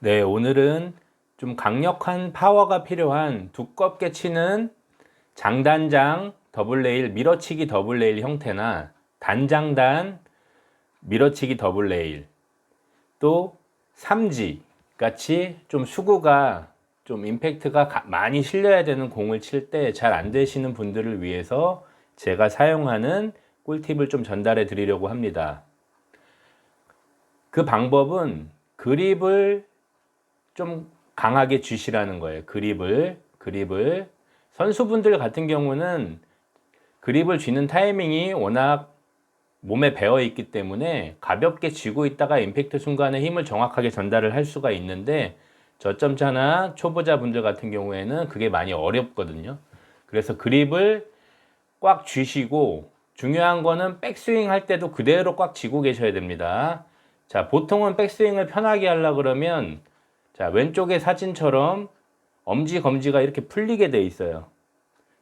네, 오늘은 좀 강력한 파워가 필요한 두껍게 치는 장단장 더블 레일, 밀어치기 더블 레일 형태나 단장단 밀어치기 더블 레일 또 삼지 같이 좀 수구가 좀 임팩트가 가- 많이 실려야 되는 공을 칠 때 잘 안 되시는 분들을 위해서 제가 사용하는 꿀팁을 좀 전달해 드리려고 합니다. 그 방법은 그립을 좀 강하게 쥐시라는 거예요. 그립을, 그립을. 선수분들 같은 경우는 그립을 쥐는 타이밍이 워낙 몸에 배어 있기 때문에 가볍게 쥐고 있다가 임팩트 순간에 힘을 정확하게 전달을 할 수가 있는데 저점차나 초보자분들 같은 경우에는 그게 많이 어렵거든요. 그래서 그립을 꽉 쥐시고 중요한 거는 백스윙 할 때도 그대로 꽉 쥐고 계셔야 됩니다. 자, 보통은 백스윙을 편하게 하려 그러면 자, 왼쪽의 사진처럼 엄지 검지가 이렇게 풀리게 돼 있어요.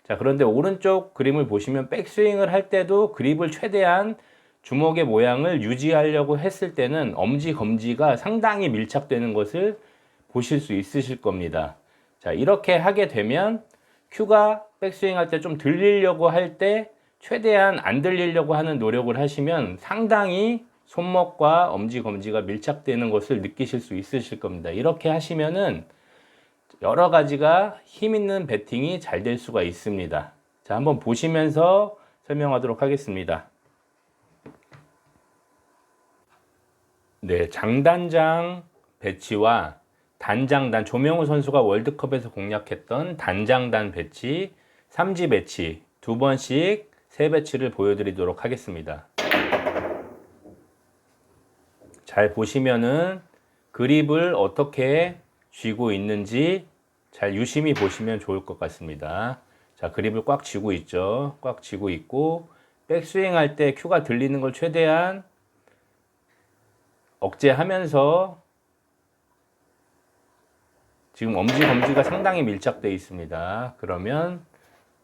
자, 그런데 오른쪽 그림을 보시면 백스윙을 할 때도 그립을 최대한 주먹의 모양을 유지하려고 했을 때는 엄지 검지가 상당히 밀착되는 것을 보실 수 있으실 겁니다. 자, 이렇게 하게 되면 큐가 백스윙 할 때 좀 들리려고 할 때 최대한 안 들리려고 하는 노력을 하시면 상당히 손목과 엄지 검지가 밀착되는 것을 느끼실 수 있으실 겁니다. 이렇게 하시면은 여러 가지가 힘 있는 배팅이 잘 될 수가 있습니다. 자, 한번 보시면서 설명하도록 하겠습니다. 네, 장단장 배치와 단장단 조명우 선수가 월드컵에서 공략했던 단장단 배치, 삼지 배치 두 번씩 세 배치를 보여드리도록 하겠습니다. 잘 보시면은 그립을 어떻게 쥐고 있는지 잘 유심히 보시면 좋을 것 같습니다. 자, 그립을 꽉 쥐고 있죠. 꽉 쥐고 있고 백스윙 할 때 큐가 들리는 걸 최대한 억제하면서 지금 엄지 검지가 상당히 밀착되어 있습니다. 그러면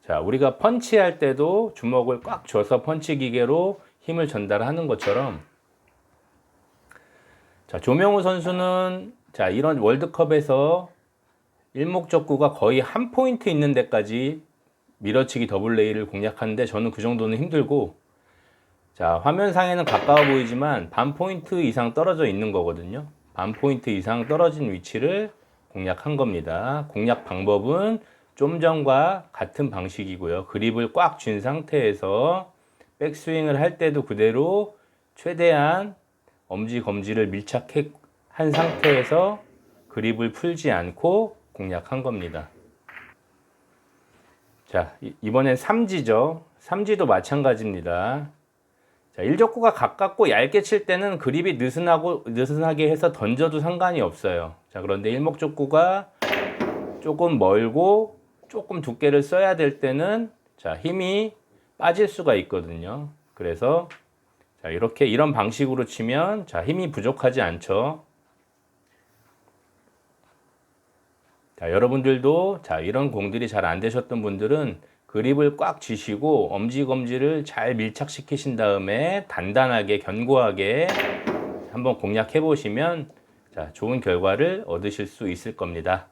자, 우리가 펀치할 때도 주먹을 꽉 쥐어서 펀치 기계로 힘을 전달하는 것처럼 자, 조명우 선수는 자, 이런 월드컵에서 일목적구가 거의 한 포인트 있는 데까지 밀어치기 더블 레이를 공략하는데 저는 그 정도는 힘들고 자, 화면상에는 가까워 보이지만 반 포인트 이상 떨어져 있는 거거든요. 반 포인트 이상 떨어진 위치를 공략한 겁니다. 공략 방법은 좀 전과 같은 방식이고요. 그립을 꽉 쥔 상태에서 백스윙을 할 때도 그대로 최대한 엄지 검지를 밀착해 한 상태에서 그립을 풀지 않고 공략한 겁니다. 자, 이- 이번엔 삼지죠. 삼지도 마찬가지입니다. 자, 일적구가 가깝고 얇게 칠 때는 그립이 느슨하고 느슨하게 해서 던져도 상관이 없어요. 자, 그런데 일목적구가 조금 멀고 조금 두께를 써야 될 때는 자, 힘이 빠질 수가 있거든요. 그래서 자, 이렇게 이런 방식으로 치면 자, 힘이 부족하지 않죠. 자, 여러분들도 자, 이런 공들이 잘 안 되셨던 분들은 그립을 꽉 쥐시고 엄지 검지를 잘 밀착시키신 다음에 단단하게 견고하게 한번 공략해 보시면 자, 좋은 결과를 얻으실 수 있을 겁니다.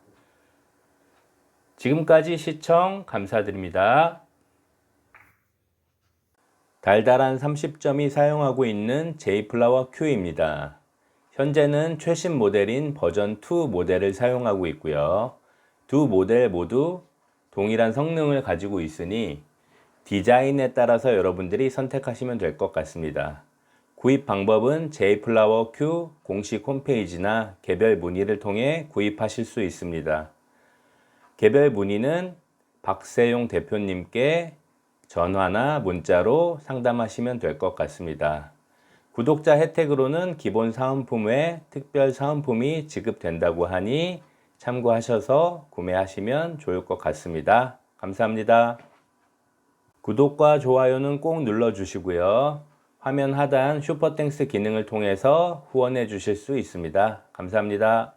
지금까지 시청 감사드립니다. 달달한 30점이 사용하고 있는 제이플라워 Q입니다. 현재는 최신 모델인 버전 2 모델을 사용하고 있고요. 두 모델 모두 동일한 성능을 가지고 있으니 디자인에 따라서 여러분들이 선택하시면 될 것 같습니다. 구입 방법은 제이플라워 Q 공식 홈페이지나 개별 문의를 통해 구입하실 수 있습니다. 개별 문의는 박세용 대표님께 전화나 문자로 상담하시면 될 것 같습니다. 구독자 혜택으로는 기본 사은품 외 특별 사은품이 지급된다고 하니 참고하셔서 구매하시면 좋을 것 같습니다. 감사합니다. 구독과 좋아요는 꼭 눌러주시고요. 화면 하단 슈퍼땡스 기능을 통해서 후원해 주실 수 있습니다. 감사합니다.